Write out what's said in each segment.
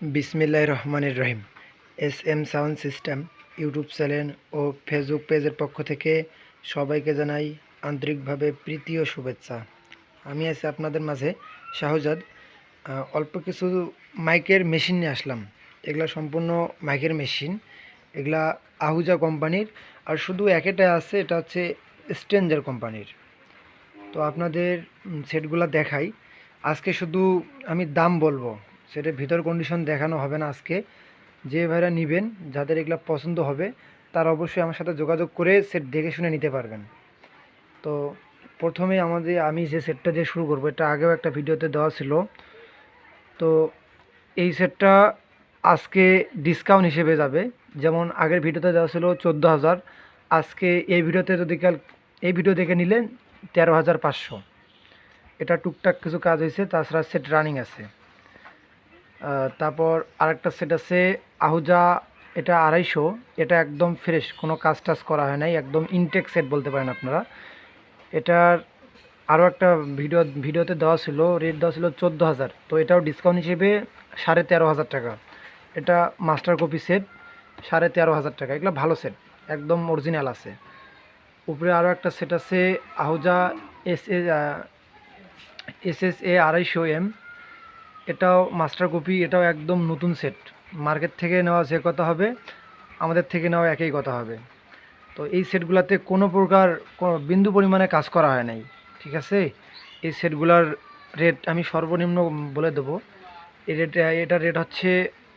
বিসমিল্লাহ রহমানির রহিম। S M sound system, YouTube channel ও Facebook পেজের পক্ষ থেকে সবাইকে জানাই আন্তরিকভাবে প্রীতি ও শুভেচ্ছা। আমি আছি আপনাদের মাঝে শাহজাদ। অল্প কিছু মাইকের মেশিন নিয়ে আসলাম। এগুলা সম্পূর্ণ মাইকের মেশিন। এগুলা আহুজা কোম্পানির। আর শুধু একটা আছে, এটা হচ্ছে স্ট্রেঞ্জার কোম্পানির। তো আপনাদের সেটগুলা দেখাই। আজকে শুধু আমি দাম বলব। সেটা ভিতর কন্ডিশন দেখানো হবে না আজকে। যে ভাইরা নেবেন, যাদের এগুলো পছন্দ হবে, তারা অবশ্যই আমার সাথে যোগাযোগ করে সেট দেখে শুনে নিতে পারবেন। তো প্রথমে আমাদের, আমি যে সেটটা দিয়ে শুরু করব, এটা আগেও একটা ভিডিওতে দেওয়া ছিল। তো এই সেটটা আজকে ডিসকাউন্ট হিসেবে যাবে। যেমন আগের ভিডিওতে দেওয়া ছিল চোদ্দ হাজার, আজকে এই ভিডিওতে যদি কাল এই ভিডিও দেখে নিলেন তেরো হাজার পাঁচশো। এটা টুকটাক কিছু কাজ হয়েছে, তাছাড়া সেট রানিং আছে। তারপর আরেকটা সেট আছে আহুজা, এটা আড়াইশো। এটা একদম ফ্রেশ কোনো কাজ টাজ করা হয় নাই, একদম ইনটেক সেট বলতে পারেন আপনারা। এটার আরও একটা ভিডিও ভিডিওতে দেওয়া ছিল রেট দেওয়া ছিল চোদ্দ হাজার। তো এটাও ডিসকাউন্ট হিসেবে সাড়ে তেরো হাজার টাকা। এটা মাস্টার কপি সেট সাড়ে তেরো হাজার টাকা। এগুলো ভালো সেট একদম অরিজিনাল আছে। উপরে আরও একটা সেট আছে, Ahuja S A S S A আড়াইশো এম এটাও মাস্টার কপি এটাও একদম নতুন সেট মার্কেট থেকে নেওয়া যে কথা হবে, আমাদের থেকে নেওয়া একই কথা হবে। তো এই সেটগুলোতে কোনো প্রকার বিন্দু পরিমাণে কাজ করা হয় নাই, ঠিক আছে? এই সেটগুলোর রেট আমি সর্বনিম্ন বলে দেবো। এই রেট এটার রেট হচ্ছে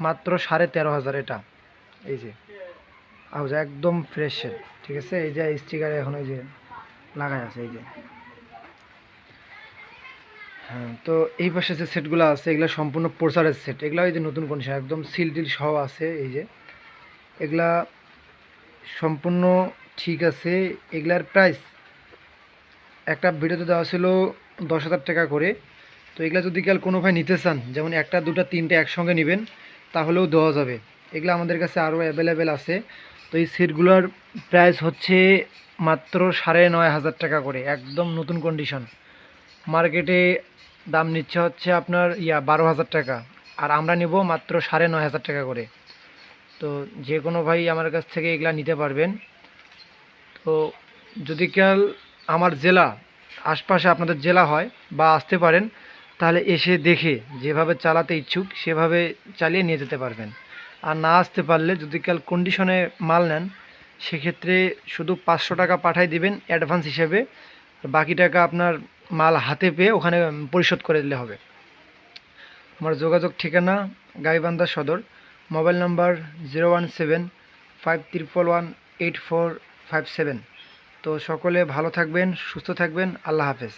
মাত্র সাড়ে তেরো হাজার এটা। এই যে আউজা একদম ফ্রেশ সেট ঠিক আছে? এই যে স্টিকার এখন এই যে লাগাই আছে, এই যে। হ্যাঁ তো এই পাশে যে সেটগুলো আছে, এগুলো সম্পূর্ণ প্রচারের সেট। এগুলো এই যে নতুন কন্ডিশন একদম সিল টিল সহ আছে এই যে। এগুলা সম্পূর্ণ ঠিক আছে। এগুলার প্রাইস একটা ভিডিওতে দেওয়া ছিল দশ হাজার টাকা করে। তো এগুলা যদি কাল কোনো ভাই নিতে চান, যেমন একটা, দুটা, তিনটে একসঙ্গে নেবেন, তাহলেও দেওয়া যাবে। এগুলো আমাদের কাছে আরও অ্যাভেলেবেল আছে। তো এই সেটগুলোর প্রাইস হচ্ছে মাত্র সাড়ে নয় হাজার টাকা করে, একদম নতুন কন্ডিশন মার্কেটে দাম নিচ্ছে হচ্ছে আপনার ইয়া বারো হাজার টাকা। আর আমরা নেব মাত্র সাড়ে নয় হাজার টাকা করে। তো যে কোনো ভাই আমার কাছ থেকে এগুলা নিতে পারবেন। তো যদি কাল আমার জেলা, আশপাশে আপনাদের জেলা হয় বা আসতে পারেন, তাহলে এসে দেখে যেভাবে চালাতে ইচ্ছুক, সেভাবে চালিয়ে নিয়ে যেতে পারবেন। আর না আসতে পারলে যদি কাল কন্ডিশনে মাল নেন, সেক্ষেত্রে শুধু পাঁচশো টাকা পাঠাই দিবেন অ্যাডভান্স হিসেবে। বাকি টাকা আপনার মাল হাতে পেয়ে ওখানে পরিশোধ করে দিলে হবে। আমার যোগাযোগ ঠিকানা গাইবান্ধা সদর। Mobile number zero one seven five triple one eight four five seven. তো সকলে ভালো থাকবেন, সুস্থ থাকবেন। আল্লাহ হাফেজ।